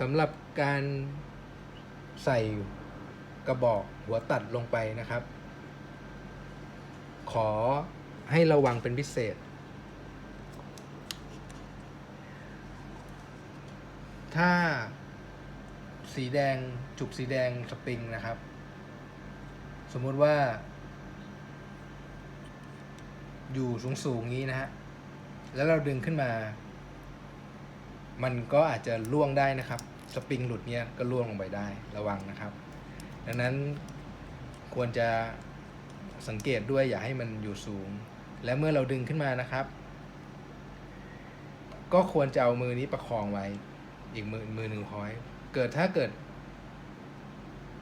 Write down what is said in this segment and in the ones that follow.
สำหรับการใส่กระบอกหัวตัดลงไปนะครับ ขอให้ระวังเป็นพิเศษ ถ้าสีแดงจุกสีแดงสปริงนะครับ สมมุติว่า อยู่สูงสูงๆงี้นะฮะ แล้วเราดึงขึ้นมา มันก็อาจจะล่วงได้นะครับ สปริงหลุดเนี้ยก็ล่วงลงไปได้ระวังนะครับ ดังนั้นควรจะสังเกตด้วยอย่าให้มันอยู่สูง และเมื่อเราดึงขึ้นมานะครับ ก็ควรจะเอามือนี้ประคองไว้ อีกมือมือหนึ่งคอย เกิดถ้าเกิด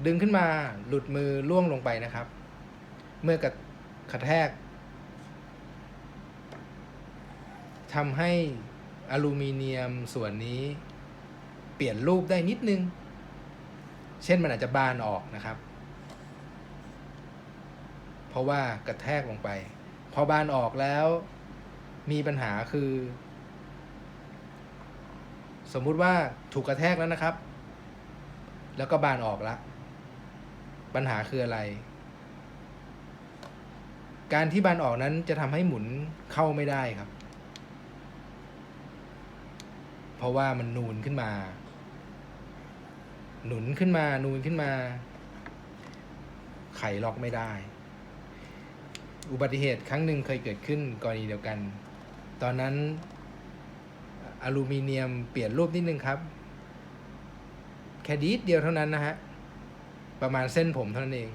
ดึงขึ้นมาหลุดมือล่วงลงไปนะครับ เมื่อกระกระแทกทำให้อลูมิเนียมส่วนนี้ ปลี่ยนรูปได้นิดนึง เช่นมันอาจจะบานออกนะครับ เพราะว่ากระแทกลงไป พอบานออกแล้วมีปัญหาคือ สมมุติว่าถูกกระแทกแล้วนะครับ แล้วก็บานออกละ ปัญหาคืออะไร การที่บานออกนั้นจะทำให้หมุนเข้าไม่ได้ครับ เพราะว่ามันนูนขึ้นมา หนุนขึ้นมานูนขึ้นมา ไขล็อกไม่ได้ อุบัติเหตุครั้งหนึ่งเคยเกิดขึ้นกรณีเดียวกัน ตอนนั้นอลูมิเนียมเปลี่ยนรูปนิดนึงครับ แค่ดีดเดียวเท่านั้นนะฮะ ประมาณเส้นผมเท่านั้นเอง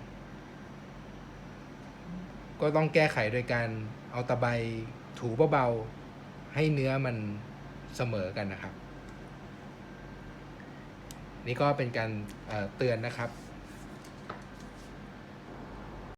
ก็ต้องแก้ไขโดยการเอาตะไบถูเบาๆให้เนื้อมันเสมอกันนะครับ นี่ก็เป็นการเอ่อเตือนนะครับ